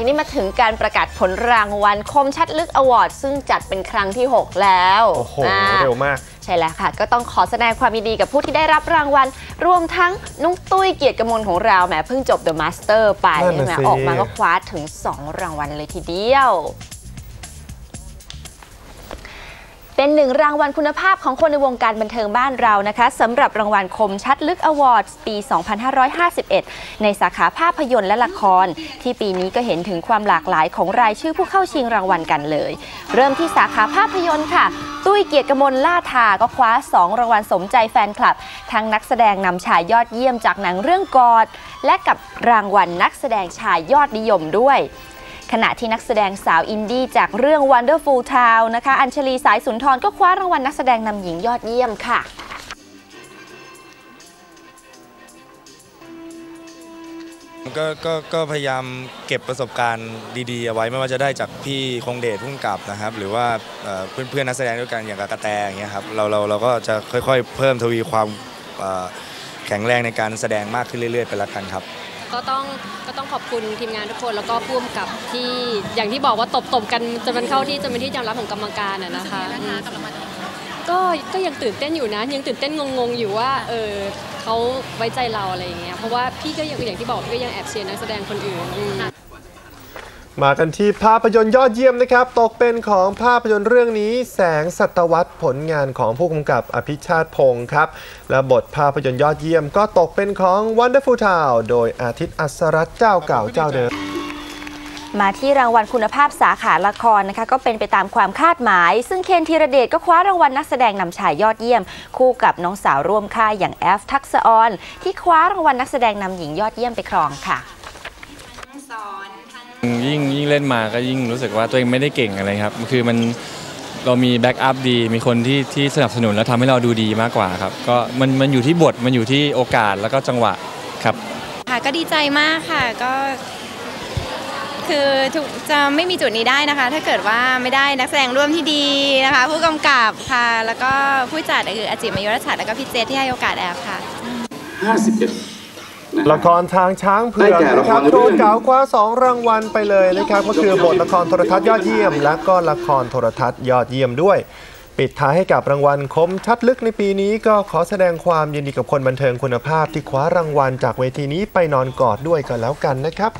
ทีนี้มาถึงการประกาศผลรางวัลคมชัดลึกอวอร์ดซึ่งจัดเป็นครั้งที่ 6 แล้ว โอ้โหอ่าเร็วมาก ใช่แล้วค่ะ ก็ต้องขอแสดงความยินดีกับผู้ที่ได้รับรางวัล รวมทั้งนุ้งตุ้ยเกียรติกมลของเราแหมเพิ่งจบ The Master ไปนั่นใช่น่ะไหมสิออกมาก็คว้าถึง 2 รางวัลเลยทีเดียว เป็นหนึ่งรางวัลคุณภาพของคนในวงการบันเทิงบ้านเรานะคะสำหรับรางวัลคมชัดลึกอวอร์ดปี 2551 ในสาขาภาพยนตร์และละคร ที่ปีนี้ก็เห็นถึงความหลากหลายของรายชื่อผู้เข้าชิงรางวัลกันเลย เริ่มที่สาขาภาพยนตร์ค่ะ ตุ้ยเกียรติกมลล่าทาก็คว้า 2 รางวัลสมใจแฟนคลับ ทั้งนักแสดงนำชายยอดเยี่ยมจากหนังเรื่องกอด และกับรางวัลนักแสดงชายยอดนิยมด้วย ขณะที่นักแสดงสาวอินดี้จากเรื่อง Wonderful Town นะคะ อัญชลีสายสุนทรก็คว้ารางวัลนักแสดงนำหญิงยอดเยี่ยมค่ะก็ก็ก็พยายามเก็บประสบการณ์ดีๆเอาไว้ไม่ว่าจะได้จากพี่คงเดชพุ่งกับนะครับ หรือว่าเอ่อเพื่อนๆนักแสดงด้วยกันอย่างกระแตอย่างเงี้ยครับเราเราเราก็จะค่อยๆ เพิ่มทวีความแข็งแรงในการแสดงมากขึ้นเรื่อยๆ ไปละกันครับ ก็ต้องก็ต้องขอบคุณทีมงานทุกคน แล้วก็ผู้กำกับที่อย่างที่บอกว่าตบตบๆกันจนมันเข้าที่จนเป็นที่ยอมรับของกรรมการอะนะคะอืมก็ก็ยังตื่นเต้นอยู่นะ ยังตื่นเต้นงงๆอยู่ว่าเออเขาไว้ใจเราอะไรอย่างเงี้ยเพราะว่าพี่ก็ยังอย่างที่บอกพี่ก็ยังแอบเชียร์นักแสดงคนอื่นอื มากันที่ภาพยนตร์ยอดเยี่ยมนะครับ ตกเป็นของภาพยนตร์เรื่องนี้ แสงสัตวัตผลงานของผู้กำกับอภิชาติพงศ์ครับ และบทภาพยนตร์ยอดเยี่ยมก็ตกเป็นของ Wonderful Town โดยอาทิตย์อัศรัตเจ้าเก่าเจ้าเดิมมาที่รางวัลคุณภาพสาขาละครนะคะก็เป็นไปตามความคาดหมาย ซึ่งเคนธีรเดชก็คว้ารางวัลนักแสดงนำชายยอดเยี่ยม คู่กับน้องสาวร่วมค่ายอย่างแอฟทักษออนที่คว้ารางวัลนักแสดงนำหญิงยอดเยี่ยมไปครองค่ะ ยิ่งยิ่งเล่นมาก็ยิ่งรู้สึกว่าตัวเองไม่ได้เก่งอะไรครับ คือมันเรามีแบ็กอัพดี มีคนที่ที่สนับสนุนแล้วทำให้เราดูดีมากกว่าครับ ก็มันมันอยู่ที่บท มันอยู่ที่โอกาสแล้วก็จังหวะครับ ค่ะก็ดีใจมากค่ะก็ คือทุกจะไม่มีจุดนี้ได้นะคะ ถ้าเกิดว่าไม่ได้นักแสดงร่วมที่ดีนะคะ ผู้กำกับค่ะ แล้วก็ผู้จัดคืออาจิมยุรชัดแล้วก็พี่เจษที่ให้โอกาสแอฟค่ะ51นะ ละครทางช้างเผือกได้แก่ละนะคครรับเรื่องโดนเก๋าคว้า2รางวัลไปเลยนะครับ ก็คือบทละครโทรทัศน์ยอดเยี่ยม และก็ละครโทรทัศน์ยอดเยี่ยมด้วย ปิดท้ายให้กับรางวัลคมชัดลึกในปีนี้ ก็ขอแสดงความยินดีกับคนบันเทิงคุณภาพที่คว้ารางวัลจากเวทีนี้ไปนอนกอดด้วยกันแล้วกันนะครับ